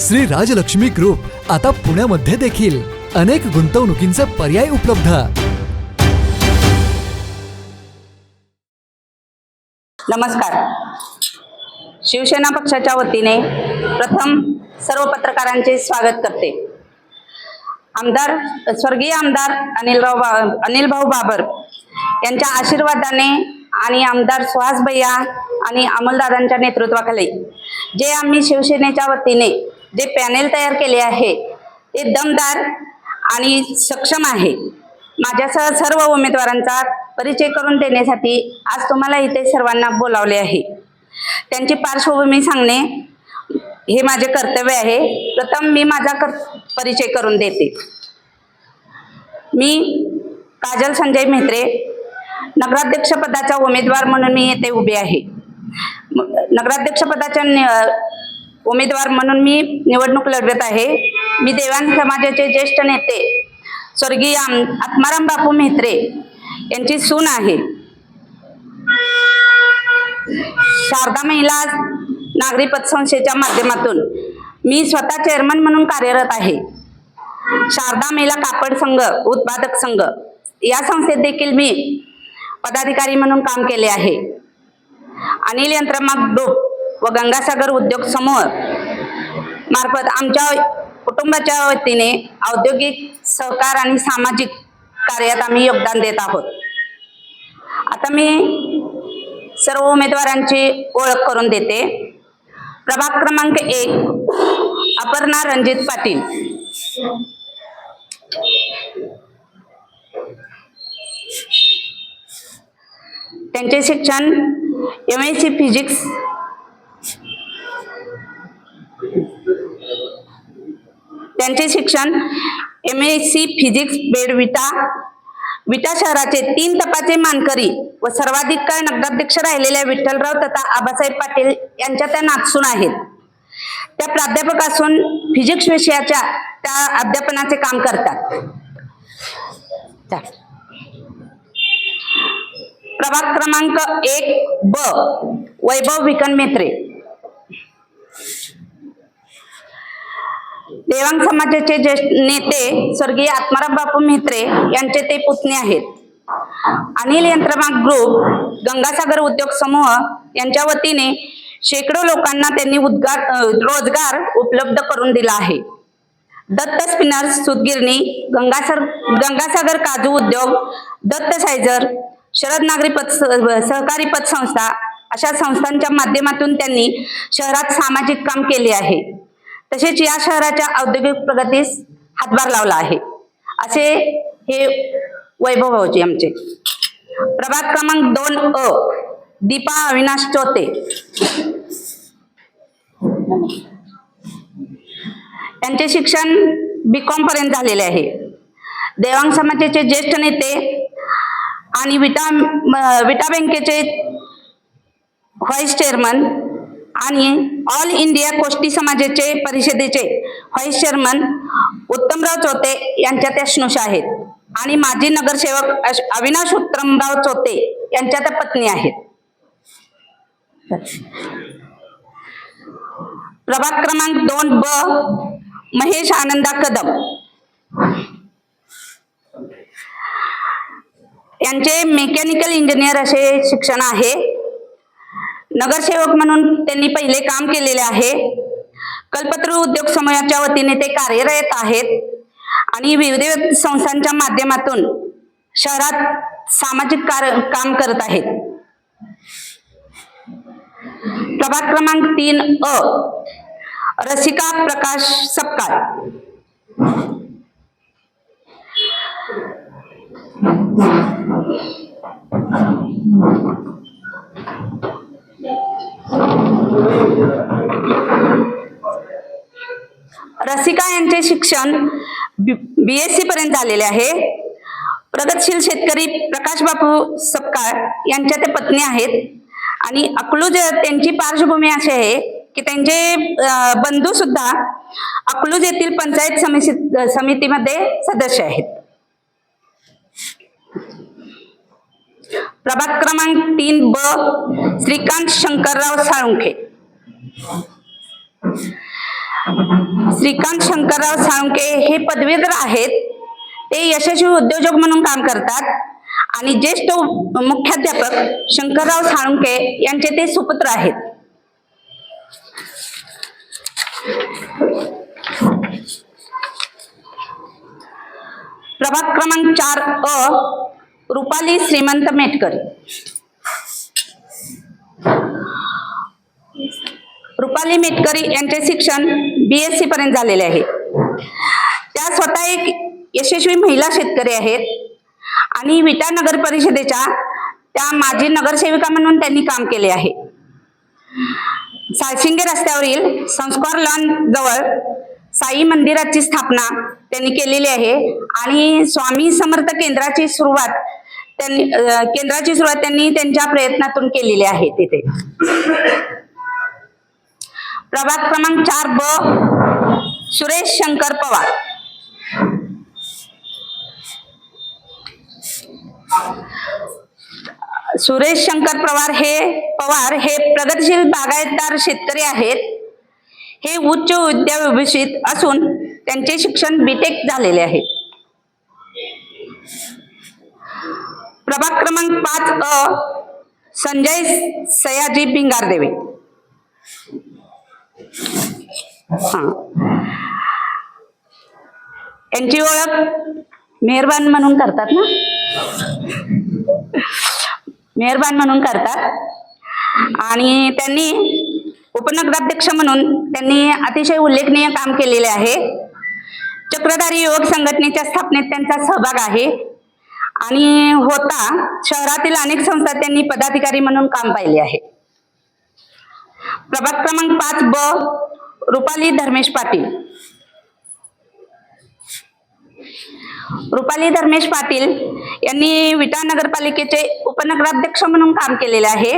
Shri Rajlakshmi group आता पुण्यामध्ये देखील अनेक गुंतवणुकींचे पर्याय उपलब्ध. नमस्कार. शिवसेना पक्षाच्या वतीने प्रथम सर्व पत्रकारांचे स्वागत करते. आमदार स्वर्गीय आमदार अनिलराव बा अनिलभाऊ बाबर यांच्या आशीर्वादाने आणि आमदार सुहास भैया आणि अमोलदादांच्या नेतृत्वाखाली जे आम्ही शिवसेनेच्या वतीने जे पॅनेल तयार केले आहे ते दमदार आणि सक्षम आहे. माझ्यासह सर्व उमेदवारांचा परिचय करून देण्यासाठी आज तुम्हाला इथे सर्वांना बोलावले आहे. त्यांची पार्श्वभूमी सांगणे हे माझे कर्तव्य आहे. प्रथम मी माझा कर परिचय करून देते. मी काजल संजय म्हेत्रे नगराध्यक्षपदाचा उमेदवार म्हणून मी येथे उभे आहे. नगराध्यक्षपदाच्या उमेदवार म्हणून मी निवडणूक लढवत आहे. मी देवान समाजाचे ज्येष्ठ नेते स्वर्गीय आत्माराम बापू म्हेत्रे यांची सून आहे. शारदा महिला नागरी पतसंस्थेच्या माध्यमातून मी स्वतः चेअरमन म्हणून कार्यरत आहे. शारदा महिला कापड संघ उत्पादक संघ या संस्थेत देखील मी पदाधिकारी म्हणून काम केले आहे. अनिल यंत्रमाग डोप व गंगासागर उद्योग समूह मार्फत आमच्या कुटुंबाच्या वतीने औद्योगिक सहकार आणि सामाजिक कार्यात आम्ही योगदान देत आहोत. आता मी सर्व उमेदवारांची ओळख करून देते. प्रभाग क्रमांक एक अपर्णा रणजित पाटील. त्यांचे शिक्षण एम एस सी फिजिक्स त्यांचे शिक्षण M S C physics B Ed Vita Vita शहराचे तीन तपाचे मानकरी व सर्वाधिक काळ नगराध्यक्ष राहिलेल्या विठ्ठलराव तथा आबासाहेब पाटील यांच्या त्या नातसून आहेत. त्या प्राध्यापक असून फिजिक्स विषयाच्या त्या अध्यापनाचे काम करतात. प्रभाग क्रमांक एक ब वैभव विकन मेत्रे देवांग समाजाचे ज्येष्ठ नेते स्वर्गीय आत्माराम बापू म्हेत्रे यांचे ते पुतणे आहेत. अनिल यंत्रमाग ग्रुप गंगासागर उद्योग समूह यांच्या वतीने शेकडो लोकांना त्यांनी उद्गार रोजगार उपलब्ध करून दिला आहे. दत्त स्पिनर्स सुतगिरणी गंगासर गंगासागर काजू उद्योग दत्त सायझर शरद नागरी पत सहकारी पतसंस्था अशा संस्थांच्या माध्यमातून त्यांनी शहरात सामाजिक काम केले आहे. तसेच या शहराच्या औद्योगिक प्रगतीस हातभार लावला आहे. असे हे वैभव भाऊजी आमचे. प्रभाग क्रमांक दोन अ दीपा अविनाश चोते. त्यांचे शिक्षण बी कॉम पर्यंत झालेले आहे. देवांग समाजाचे ज्येष्ठ नेते आणि विटा विटा बँकेचे व्हाईस चेअरमन आणि ऑल इंडिया कोष्टी समाजाचे परिषदेचे व्हाईस चेअरमन उत्तमराव चोते यांच्या त्या स्नुषा आहेत आणि माजी नगरसेवक अश- अविनाश उत्तमराव चोते यांच्या त्या पत्नी आहेत. प्रभाग क्रमांक दोन ब महेश आनंदा कदम. यांचे मेकॅनिकल इंजिनियर असे शिक्षण आहे. नगरसेवक म्हणून त्यांनी पहिले काम केलेले आहे. कल्पतरू उद्योग समूहाच्या वतीने ते कार्यरत आहेत. आणि विविध संस्थांच्या माध्यमातून शहरात सामाजिक कार्य काम करत आहेत. प्रभाग क्रमांक तीन अ रसिका प्रकाश सपकाळ. रसिका यांचे शिक्षण बी एस सी पर्यंत झालेले आहे. प्रगतशील शेतकरी प्रकाश बापू सपकाळ यांच्या ते पत्नी आहेत. आणि अकलूज त्यांची पार्श्वभूमी अशी आहे की त्यांचे बंधू सुद्धा अकलूज येथील पंचायत समिती समितीमध्ये सदस्य आहेत. प्रभाग क्रमांक तीन ब श्रीकांत शंकरराव साळुंखे. श्रीकांत शंकरराव साळुंखे हे पदवीधर आहेत. ते यशस्वी उद्योजक म्हणून काम करतात. आणि ज्येष्ठ मुख्याध्यापक शंकरराव साळुंखे यांचे ते सुपुत्र आहेत. प्रभाग क्रमांक चार अ रुपाली श्रीमंत मेटकर. रुपाली मेटकरी यांचे शिक्षण बी एस सी पर्यंत झालेले आहे. त्या स्वतः एक यशस्वी महिला शेतकरी आहेत. आणि विटा नगर परिषदेच्या त्या माजी नगरसेविका म्हणून त्यांनी काम केले आहे. साळशिंगे रस्त्यावरील संस्कार लॉन जवळ साई मंदिराची स्थापना त्यांनी केलेली आहे. आणि स्वामी समर्थ केंद्राची सुरुवात त्यांनी केंद्राची सुरुवात त्यांनी त्यांच्या प्रयत्नातून केलेली आहे तिथे. प्रभाग क्रमांक चार ब सुरेश शंकर पवार. सुरेश शंकर पवार हे पवार हे प्रगतशील बागायतदार शेतकरी आहेत. हे उच्च विद्याभूषित असून त्यांचे शिक्षण बीटेक झालेले आहे. प्रभाग क्रमांक पाच अ संजय सयाजी भिंगारदेवे यांची ओळख मेहरबान म्हणून करतात ना? मेहरबान म्हणून करतात. आणि त्यांनी उपनगराध्यक्ष म्हणून त्यांनी अतिशय उल्लेखनीय काम केलेले आहे. चक्रधारी युवक संघटनेच्या स्थापनेत त्यांचा सहभाग आहे. आणि होता. शहरातील अनेक संस्था त्यांनी पदाधिकारी म्हणून काम पाहिले आहे. प्रभाग क्रमांक पाच ब रुपाली धर्मेश पाटील. रुपाली धर्मेश पाटील यांनी विटा नगरपालिकेचे उपनगराध्यक्ष म्हणून काम केलेले आहे.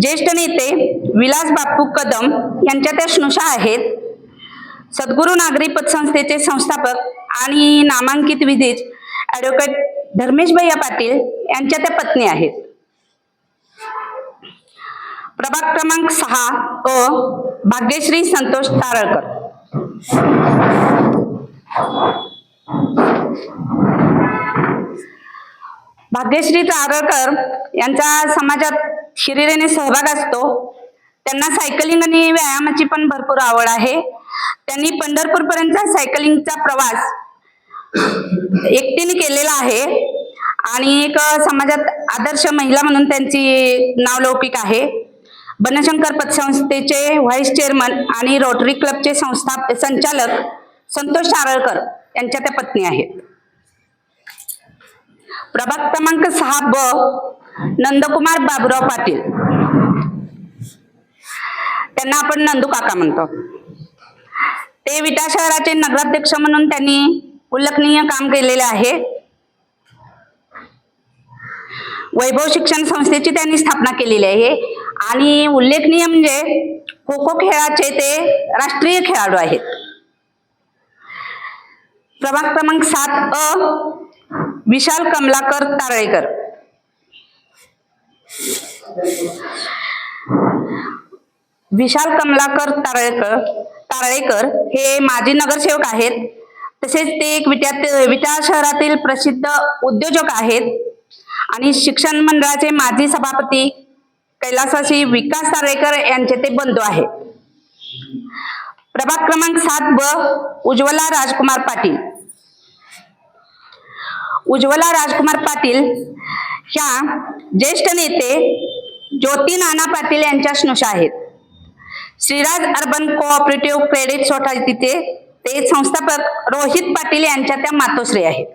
ज्येष्ठ नेते विलास बापू कदम यांच्या त्या स्नुषा आहेत. सद्गुरू नागरी पतसंस्थेचे संस्थापक आणि नामांकित विधीज ॲडव्होकेट धर्मेश भैया पाटील यांच्या त्या पत्नी आहेत. प्रभाग क्रमांक सहा अ भाग्यश्री संतोष तारळकर. भाग्यश्री तारळकर यांचा समाजात शिरिरेने सहभाग असतो. त्यांना सायकलिंग आणि व्यायामाची पण भरपूर आवड आहे. त्यांनी पंढरपूरपर्यंतचा सायकलिंगचा प्रवास एकटीने केलेला आहे. आणि एक समाजात आदर्श महिला म्हणून त्यांची नावलौकिक आहे. बनशंकर पतसंस्थेचे व्हाईस चेअरमन आणि रोटरी क्लबचे संस्था संचालक संतोष नारळकर यांच्या त्या पत्नी आहेत. प्रभाग क्रमांक सहा ब नंदकुमार बाबुराव पाटील. त्यांना आपण नंदू काका म्हणतो. ते विटा शहराचे नगराध्यक्ष म्हणून त्यांनी उल्लेखनीय काम केलेले आहे. वैभव शिक्षण संस्थेची त्यांनी स्थापना केलेली आहे. आणि उल्लेखनीय म्हणजे खो खो खेळाचे ते राष्ट्रीय खेळाडू आहेत. प्रभाग क्रमांक सात अ विशाल कमलाकर तारळेकर. विशाल कमलाकर तारळेकर तारळेकर हे माजी नगरसेवक आहेत. तसेच ते एक विट्यात विटा शहरातील प्रसिद्ध उद्योजक आहेत. आणि शिक्षण मंडळाचे माजी सभापती कैलासाशी विकास तारेकर यांचे ते बंधू आहेत. प्रभाग क्रमांक सात ब उज्ज्वला राजकुमार पाटील. उज्ज्वला राजकुमार पाटील ह्या ज्येष्ठ नेते ज्योती नाना पाटील यांच्या स्नुषा आहेत. श्रीराज अर्बन कोऑपरेटिव्ह क्रेडिट सोसायटीचे ते संस्थापक रोहित पाटील यांच्या त्या मातोश्री आहेत.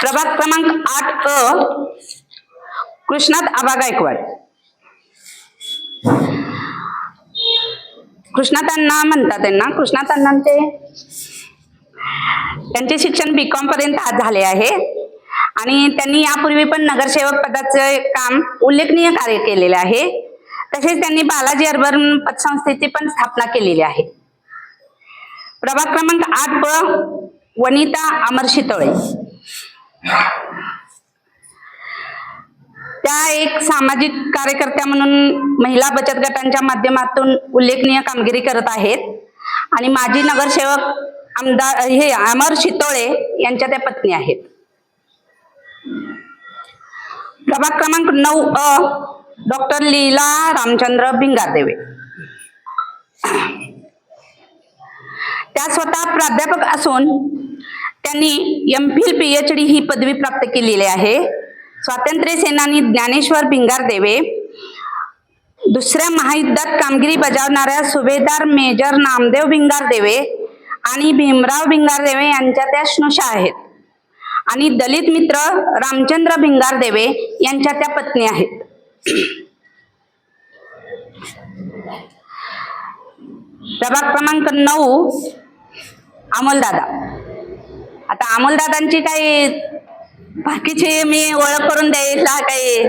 प्रभाग क्रमांक आठ अ कृष्णात आबा गायकवाड. कृष्णातांना म्हणतात त्यांना. कृष्णातांनांचे त्यांचे शिक्षण बी कॉम पर्यंत आज झाले आहे. आणि त्यांनी यापूर्वी पण नगरसेवक पदाचे काम उल्लेखनीय कार्य केलेले आहे. तसेच त्यांनी बालाजी अर्बन पतसंस्थेची पण स्थापना केलेली आहे. प्रभाग क्रमांक आठ ब वनिता अमर शितोळे त्या एक सामाजिक कार्यकर्त्या म्हणून महिला बचत गटांच्या माध्यमातून उल्लेखनीय कामगिरी करत आहेत. आणि माजी नगरसेवक आमदार हे अमर शितोळे यांच्या त्या पत्नी आहेत. प्रभाग क्रमांक नऊ अ डॉक्टर लीला रामचंद्र भिंगारदेवे. त्या स्वतः प्राध्यापक असून त्यांनी M Phil P H D ही पदवी प्राप्त केलेली आहे. स्वातंत्र्य सेनानी ज्ञानेश्वर भिंगारदेवे दुसऱ्या महायुद्धात कामगिरी बजावणाऱ्या सुभेदार मेजर नामदेव भिंगारदेवे आणि भीमराव भिंगारदेवे यांच्या त्या स्नुषा आहेत. आणि दलित मित्र रामचंद्र भिंगारदेवे यांच्या त्या पत्नी आहेत. प्रभाग क्रमांक नऊ अमोलदादा. आता अमोलदादांची काही बाकीचे मी ओळख करून द्यायला काही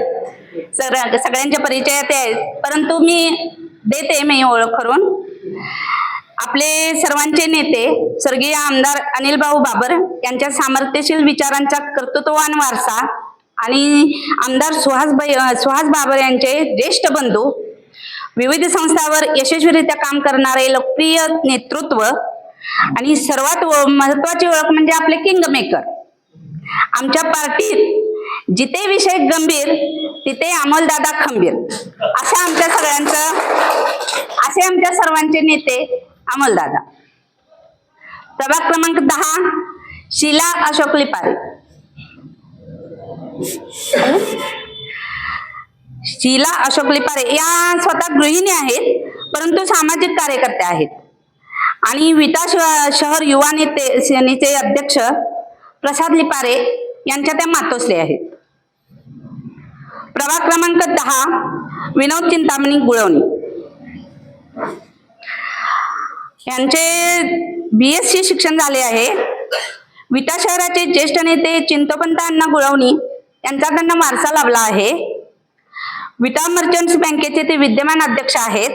सगळ्यांच्या परिचयात आहेत परंतु मी देते मी ओळख करून. आपले सर्वांचे नेते स्वर्गीय आमदार अनिल भाऊ बाबर यांच्या सामर्थ्यशील विचारांचा कर्तृत्ववान वारसा आणि आमदार सुहास भाई सुहास बाबर यांचे ज्येष्ठ बंधू विविध संस्थांवर यशस्वीरित्या काम करणारे लोकप्रिय नेतृत्व आणि सर्वात व- महत्वाची ओळख म्हणजे आपले किंग मेकर. आमच्या पार्टीत जिथे विषय गंभीर तिथे अमोलदादा खंबीर. असे आमच्या सगळ्यांचं असे आमच्या सर्वांचे नेते अमोलदादा प्रभाग क्रमांक दहा शीला अशोक लिपारे. शीला अशोक लिपारे या स्वतः गृहिणी आहेत परंतु सामाजिक कार्यकर्त्या आहेत. आणि विटा श- शहर युवा नेते सेनेचे अध्यक्ष प्रसाद लिपारे यांच्या त्या मातोसले आहेत. प्रभाग क्रमांक दहा विनोद चिंतामणी गुळवणी. यांचे बी एस सी शिक्षण झाले आहे. विटा शहराचे ज्येष्ठ नेते चिंतोपंत अण्णा गुळवणी यांचा त्यांना वारसा लाभला आहे. विटा मर्चंट्स बँकेचे ते विद्यमान अध्यक्ष आहेत.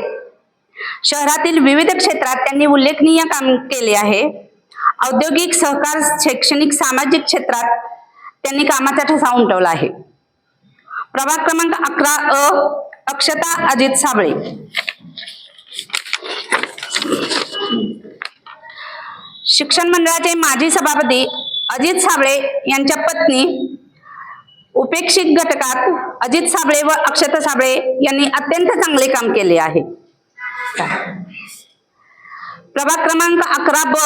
शहरातील विविध क्षेत्रात त्यांनी उल्लेखनीय काम केले आहे. औद्योगिक सहकार शैक्षणिक सामाजिक क्षेत्रात त्यांनी कामाचा ठसा उमटवला आहे. प्रभाग क्रमांक अकरा अ अक्षता अजित साबळे. शिक्षण मंडळाचे माजी सभापती अजित साबळे यांच्या पत्नी उपेक्षित घटकात अजित साबळे व अक्षता साबळे यांनी अत्यंत चांगले काम केले आहे. प्रभाग क्रमांक अकरा ब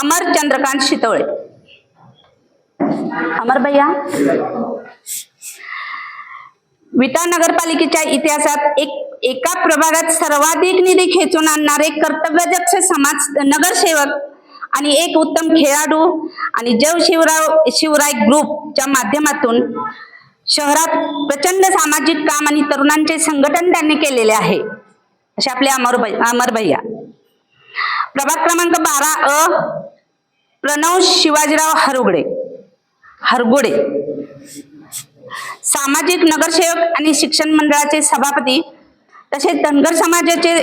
अमर चंद्रकांत शितोळे. अमर भैया. विटा नगरपालिकेच्या इतिहासात एक एका प्रभागात सर्वाधिक निधी खेचून आणणारे कर्तव्यदक्ष समाज नगरसेवक आणि एक उत्तम खेळाडू आणि जव शिवराव शिवराय ग्रुपच्या माध्यमातून शहरात प्रचंड सामाजिक काम आणि तरुणांचे संघटन त्यांनी केलेले आहे. असे आपले अमर अमर भैया. प्रभाग क्रमांक बारा अ प्रणव शिवाजीराव हरुगडे. हरगुडे. सामाजिक नगरसेवक आणि शिक्षण मंडळाचे सभापती तसेच धनगर समाजाचे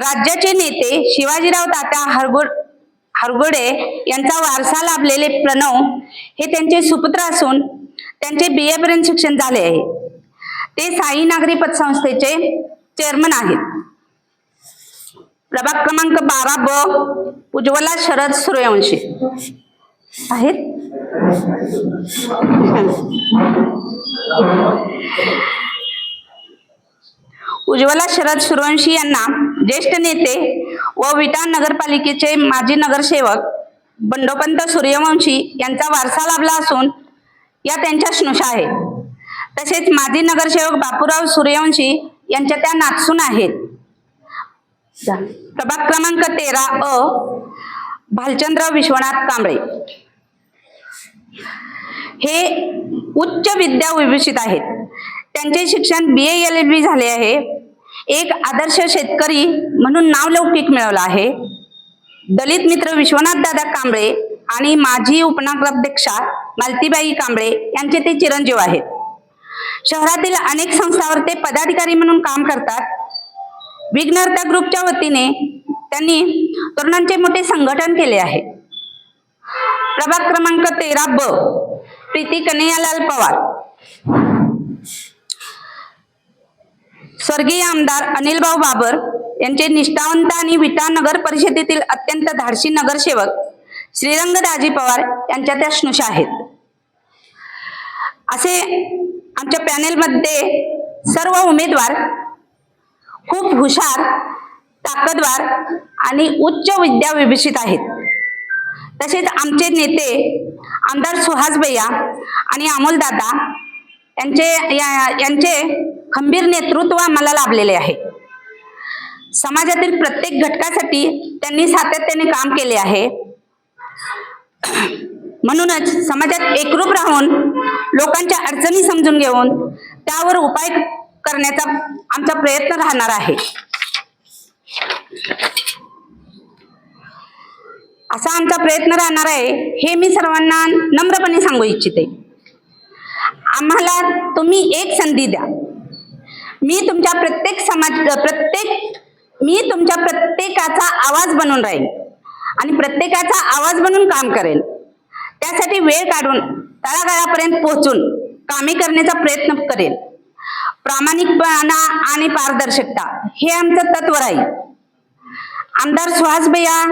राज्याचे नेते शिवाजीराव तात्या हरगुड हरगुडे यांचा वारसा लाभलेले प्रणव हे त्यांचे सुपुत्र असून त्यांचे बी एपर्यंत शिक्षण झाले आहे. ते साई नागरी पतसंस्थेचे चेअरमन आहेत. प्रभाग क्रमांक बारा ब उज्ज्वला शरद सूर्यवंशी. आहेत? उज्ज्वला शरद सूर्यवंशी यांना ज्येष्ठ नेते व विटा नगरपालिकेचे माजी नगरसेवक बंडोपंत सूर्यवंशी यांचा वारसा लाभला असून या त्यांच्या स्नुषा आहेत तसेच माजी नगरसेवक बापूराव सूर्यवंशी यांच्या त्या नातसून आहेत. प्रभाग क्रमांक तेरा अ. भालचंद्र विश्वनाथ कांबळे. हे उच्च विद्या विभूषित आहेत. त्यांचे शिक्षण बी ए एल बी झाले आहे. एक आदर्श शेतकरी म्हणून नावलौकिक मिळवला आहे. दलित मित्र विश्वनाथ दादा कांबळे आणि माजी उपनगराध्यक्षा मालतीबाई कांबळे यांचे ते चिरंजीव आहेत. शहरातील अनेक संस्थावर ते पदाधिकारी म्हणून काम करतात. विघ्नर्ता ग्रुपच्या वतीने त्यांनी तरुणांचे मोठे संघटन केले आहे. प्रभाग क्रमांक तेरा ब प्रीती कन्हैयालाल पवार. स्वर्गीय आमदार अनिलभाऊ बाबर यांचे निष्ठावंत आणि विटा नगर परिषदेतील अत्यंत धाडसी नगरसेवक श्रीरंगदाजी पवार यांच्या त्या स्नुषा आहेत. असे आमच्या पॅनेलमध्ये सर्व उमेदवार खूप हुशार ताकदवार आणि उच्च विद्या विभूषित आहेत. तसेच आमचे नेते आमदार सुहास भैया आणि अमोलदादा यांचे या- यांचे खंबीर नेतृत्व आम्हाला लाभलेले आहे. समाजातील प्रत्येक घटकासाठी त्यांनी सातत्याने काम केले आहे. म्हणूनच समाजात एकरूप राहून लोकांच्या अडचणी समजून घेऊन त्यावर उपाय करण्याचा आमचा प्रयत्न राहणार आहे. असा आमचा प्रयत्न राहणार आहे हे मी सर्वांना नम्रपणे सांगू इच्छिते. आम्हाला तुम्ही एक संधी द्या. मी तुमच्या प्रत्येक समाज प्रत्येक मी तुमच्या प्रत्येकाचा आवाज बनून राहील आणि प्रत्येकाचा आवाज बनून काम करेल. त्यासाठी वेळ काढून तळागाळापर्यंत पोहोचून कामे करण्याचा प्रयत्न करेल. प्रामाणिकपणा आणि पारदर्शकता हे आमचं तत्व राहील. आमदार सुहास भैया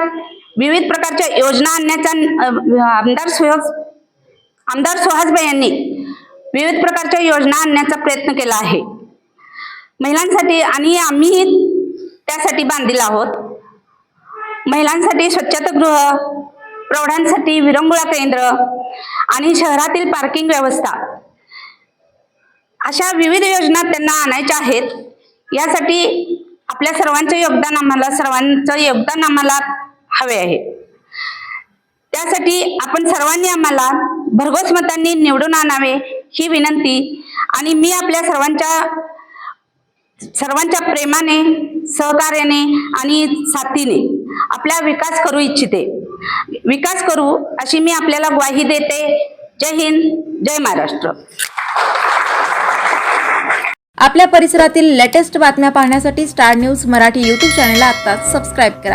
विविध प्रकारच्या योजना आणण्याचा आमदार सुहास आमदार सुहास भैयांनी विविध प्रकारच्या योजना आणण्याचा प्रयत्न केला आहे. महिलांसाठी आणि आम्ही त्यासाठी बांधील आहोत. महिलांसाठी स्वच्छतागृह प्रौढांसाठी विरंगुळा केंद्र आणि शहरातील पार्किंग व्यवस्था. अशा विविध योजना त्यांना आणायच्या आहेत. यासाठी आपल्या सर्वांचं योगदान आम्हाला सर्वांचं योगदान आम्हाला हवे आहे. त्यासाठी आपण सर्वांनी आम्हाला भरघोस मतांनी निवडून आणावे ही विनंती. आणि मी आपल्या सर्वांच्या सर्वांच्या प्रेमाने सहकार्याने आणि साथीने आपला विकास करू इच्छिते. विकास करू अशी मी आपल्याला ग्वाही देते. जय हिंद जय महाराष्ट्र. आपल्या परिसरातील लेटेस्ट बातम्या पाहण्यासाठी स्टार न्यूज मराठी यूट्यूब चॅनलला आत्ताच सबस्क्राईब करा.